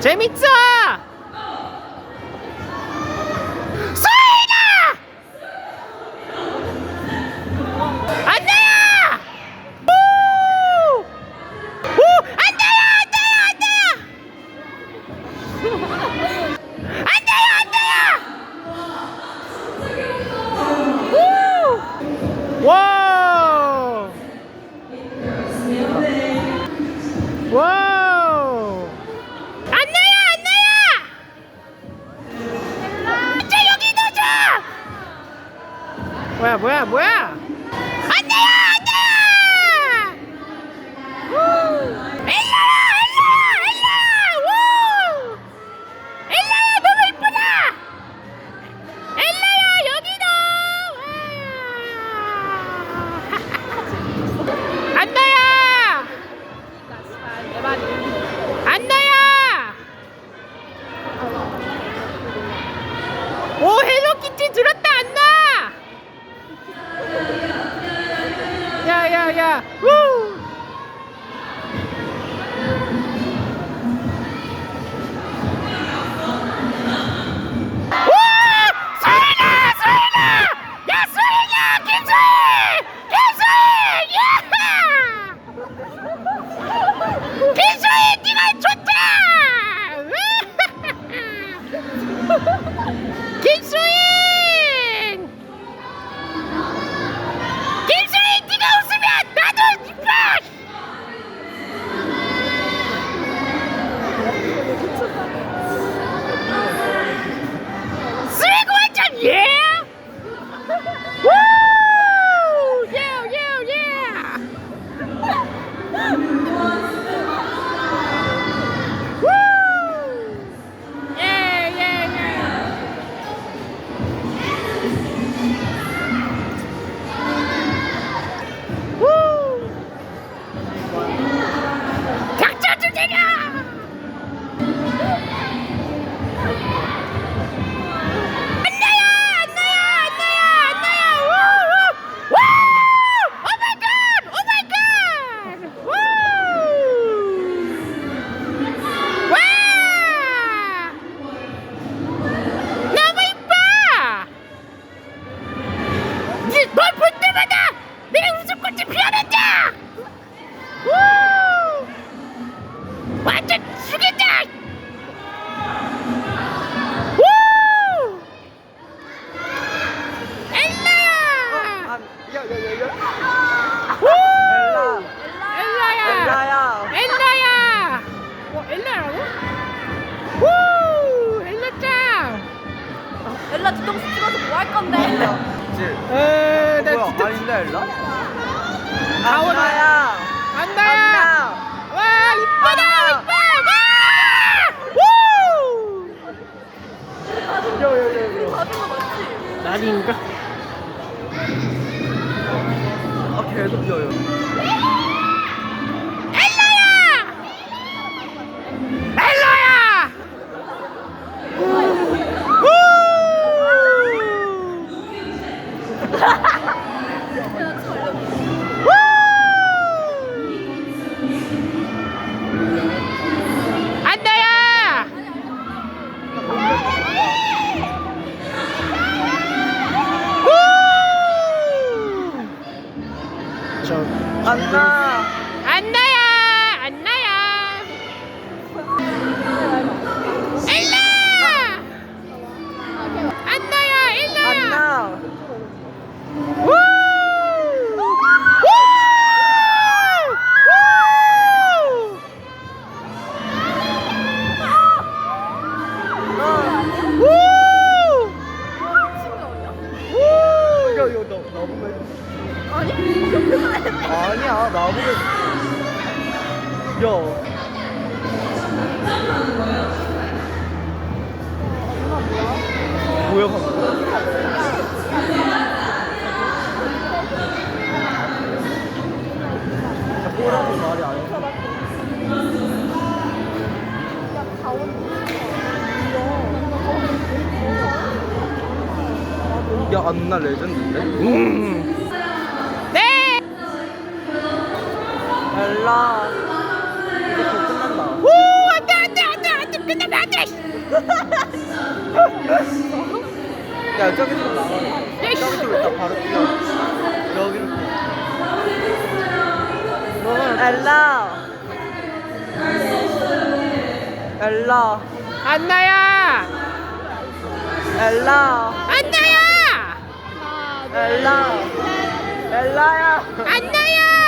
재밌어! 뭐야, 뭐야, 뭐야? 안 나요, 안 나요! 우! 일로와, 일로와, 일로와! 우! 일로와, 너무 이쁘다! 일로와, 여기도! 와! 안 나요! 안나야! 오 헬로키티 들었다 안나! 야야 뒤통수 찍어서 뭐 할 건데? 지. 에, 나 뭐야? 진짜 아닌데 엘라? 안나야! 안나. 와, 이쁘다! 이뻐! 와! 우! 야야야야. 받은 거 맞지? 아닌가? 아 계속. 엘 아니야 나보고. 야. 뭐야 방금? 뭐라고 말이 안 해. 야 안나 레전드인데? 음. 엘라 이제 곧 끝난다 오, 안 돼, 안 돼, 안 돼, 안 돼! 끝나면 안 돼! 야 저기서 나와 저기서 일단 바로 뛰어 여기로 엘라. 엘라. 안나야! 엘라. 안나야! 엘라. 엘라야. 안나야!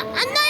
안나!